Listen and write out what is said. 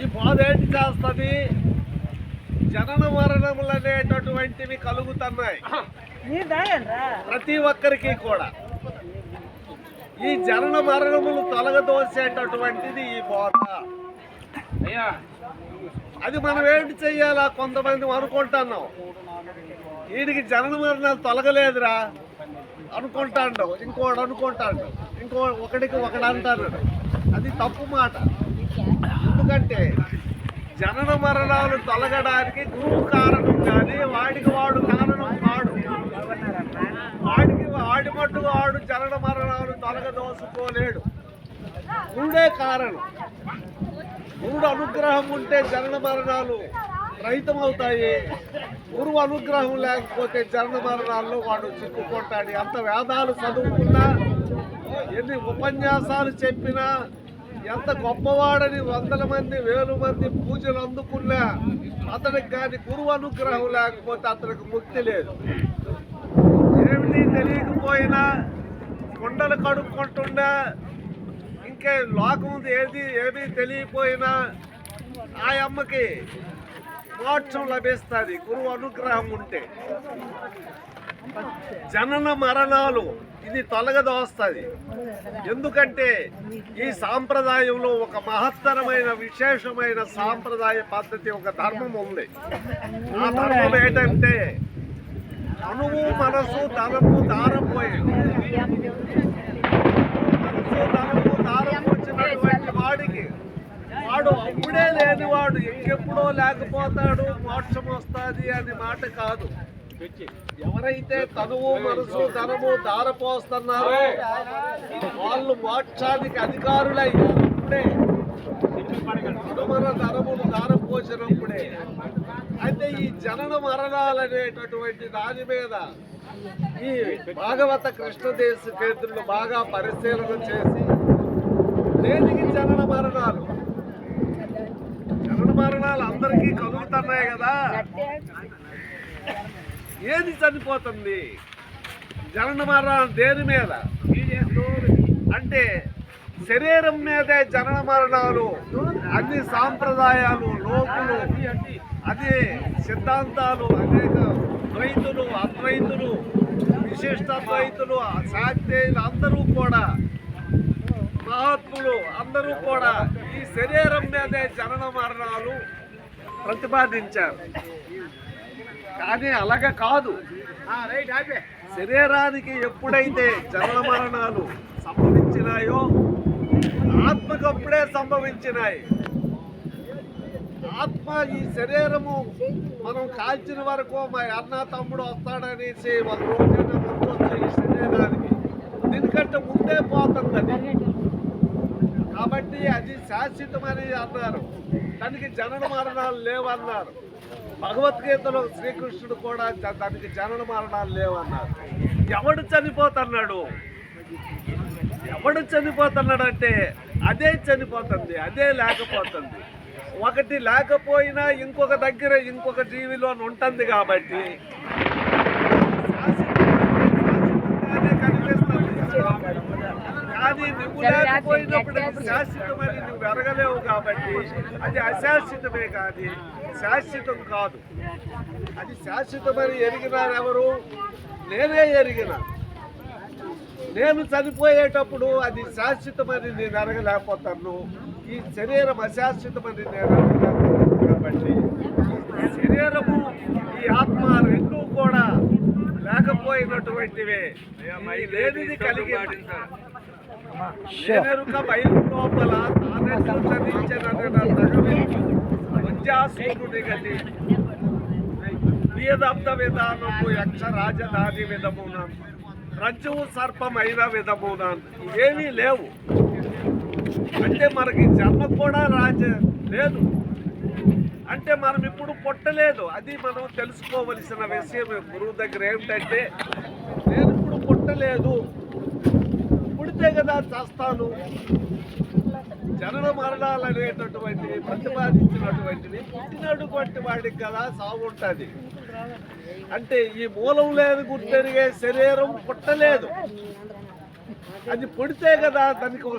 ఈ బాధ ఏంటి చేస్తుంది? జనన మరణములు అనేటటువంటివి కలుగుతున్నాయి. ప్రతి ఒక్కరికి కూడా. ఈ జనన మరణములు తొలగదోసేటటువంటిది ఈ బోధ. అది మనం ఏంటి చెయ్యాలా? కొంతమంది అనుకుంటున్నాం. వీడికి జనన మరణాలు తొలగలేదురా. అనుకుంటాడు. ఇంకోడు అనుకుంటాడు. ఇంకో ఒకడికి ఒకడు అంటాడు అది తప్పు మాట. ఎందుకంటే జనన మరణాలు తొలగడానికి గురువు కారణం కానీ వాడికి వాడు కారణం వాడు వాడికి వాడి మట్టు వాడు జనన మరణాలు తొలగదోసుకోలేడు. గురుడే కారణం. గురుడు అనుగ్రహం ఉంటే జనన మరణాలు రహితమవుతాయి. గురువు అనుగ్రహం లేకపోతే జనన మరణాల్లో వాడు చిక్కుకుంటాడు. ఎంత వేదాలు చదువుకున్నా ఎన్ని ఉపన్యాసాలు చెప్పినా ఎంత గొప్పవాడని వందల మంది వేలు మంది పూజలు అందుకున్నా అతనికి కానీ గురువు అనుగ్రహం లేకపోతే అతనికి ముక్తి లేదు. ఏమిటి తెలియకపోయినా కుండలు కడుక్కుంటున్నా ఇంకే లోకం ఏది ఏమీ తెలియపోయినా ఆ అమ్మకి మోక్షం లభిస్తుంది గురువు అనుగ్రహం ఉంటే. జనన మరణాలు ఇది తొలగదోస్తుంది. ఎందుకంటే ఈ సాంప్రదాయంలో ఒక మహత్తరమైన విశేషమైన సాంప్రదాయ పద్ధతి ఒక ధర్మం ఉంది. ఆ ధర్మం ఏంటంటే అణువు మనసు ధనము దారపోయి మనసు ధనము దారం వచ్చినటువంటి వాడికి వాడు అప్పుడే లేనివాడు. ఇంకెప్పుడో లేకపోతాడు మోక్షం వస్తుంది అని మాట కాదు. ఎవరైతే తనువు మనసు ధనము దారపోస్తున్నారో వాళ్ళు మోక్షానికి అధికారులయ్యారు మన ధనములు దారపోసినప్పుడే అయితే ఈ జనన మరణాలు అనేటటువంటి దాని మీద ఈ భాగవత కృష్ణదేశ కేంద్రులు బాగా పరిశీలన చేసి దేనికి జనన మరణాలు? జనన మరణాలు అందరికీ కలుగుతున్నాయి కదా. ఏది చనిపోతుంది జనన మరణాలు దేని మీద? అంటే శరీరం మీదే జనన మరణాలు అన్ని సాంప్రదాయాలు లోకులు అదే సిద్ధాంతాలు అనేక ద్వైతులు అద్వైతులు విశిష్ట ద్వైతులు శాక్తేయులు అందరూ కూడా మహాత్ములు అందరూ కూడా ఈ శరీరం మీదే జనన మరణాలు ప్రతిపాదించారు. కానీ అలాగ కాదు. శరీరానికి ఎప్పుడైతే జనన మరణాలు సంభవించినాయో ఆత్మకు అప్పుడే సంభవించినాయి. ఆత్మ ఈ శరీరము మనం కాల్చిన వరకు మా అన్న తమ్ముడు వస్తాడనేసి ఒక రోజైనా వచ్చి ఈ శరీరానికి. దీనికంటే ముందే పోతుంది కాబట్టి అది శాశ్వతమని అన్నారు. దానికి జనన మరణాలు లేవన్నారు. భగవద్గీతలో శ్రీకృష్ణుడు కూడా దానికి జనన మరణాలు లేవన్నారు. ఎవడు చనిపోతున్నాడు? ఎవడు చనిపోతున్నాడు అంటే అదే చనిపోతుంది అదే లేకపోతుంది. ఒకటి లేకపోయినా ఇంకొక దగ్గర ఇంకొక జీవిలో ఉంటుంది కాబట్టి కనిపిస్తుంది. కానీ నువ్వు లేకపోయినప్పుడు శాశ్వతమని పెరగలేవు కాబట్టి అది అశాశ్వతమే కానీ శాశ్వతం కాదు. అది శాశ్వతమని ఎరిగినారు ఎవరు నేనే ఎరిగిన. నేను చనిపోయేటప్పుడు అది శాశ్వతమని నేను ఎరగలేకపోతాను. ఈ శరీరం అశాశ్వతమని నేను కాబట్టి ఈ శరీరము ఈ ఆత్మ రెండూ కూడా లేకపోయినటువంటివే. ఈ లేనిది కలిగింది బయలు లోపల గతి. నియదబ్ద విధానము యక్ష రాజధాని విధమున. రజ్జువు సర్పమైన విధమున. ఏమీ లేవు. అంటే మనకి జన్మ కూడా రాజ లేదు. అంటే మనం ఇప్పుడు పుట్టలేదు. అది మనం తెలుసుకోవలసిన విషయం గురువు దగ్గర ఏమిటంటే నేను ఇప్పుడు పుట్టలేదు. ఉంటే కదా చేస్తాను. జనన మరణాలు అనేటటువంటివి ప్రతిపాదించినటువంటివి పుట్టినటువంటి వాడికి కదా సాగు ఉంటుంది. అంటే ఈ మూలం లేదు గుర్తెరిగే శరీరం పుట్టలేదు. అది పుడితే కదా దానికి ఒక